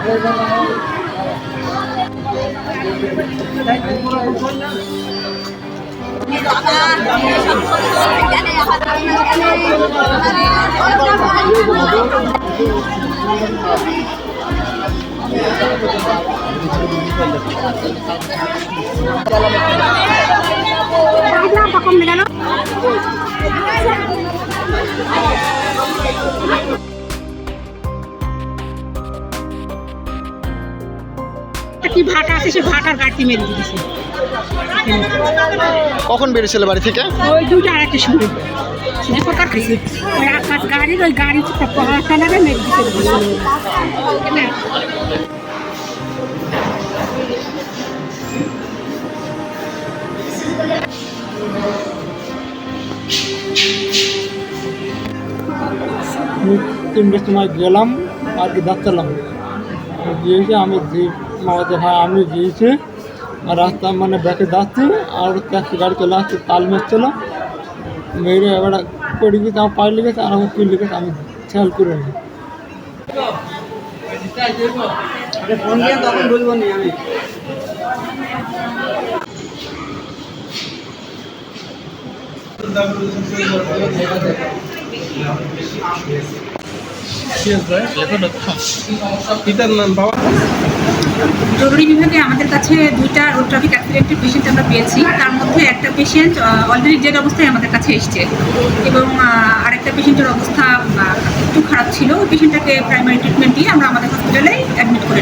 Bakit lang pa kung nagano? কি ভাটা আছে সে ভাটার গাড়িতে মেরে দিয়েছে। কখন বেরিয়েছিল বাড়ি থেকে? ওই দুইটা আর একটা শুনে গাড়ির ওই গাড়ি মেরে সময় গেলাম আর কি যাচ্ছিলাম। গিয়েছে আমি যে- আমাদের হ্যাঁ আমি গিয়েছি। আর রাস্তা মানে ব্যাকে যাচ্ছি আর ট্যাক্সি গাড়ি চলে আসছে তাল মেরছিল। মেরে এবার পড়ে গেছে আমার পায়ে লেগেছে আর আমার পিল লেগেছে আমি খেয়াল করে নি জরুরি বিভাগে আমাদের কাছে দুইটা রোড ট্রাফিক অ্যাক্সিডেন্টের পেশেন্ট আমরা পেয়েছি। তার মধ্যে একটা পেশেন্ট অলরেডি ডেড অবস্থায় আমাদের কাছে এসছে। এবং আরেকটা পেশেন্টের অবস্থা একটু খারাপ ছিল। ওই পেশেন্টটাকে প্রাইমারি ট্রিটমেন্ট দিয়ে আমরা আমাদের হসপিটালে অ্যাডমিট করে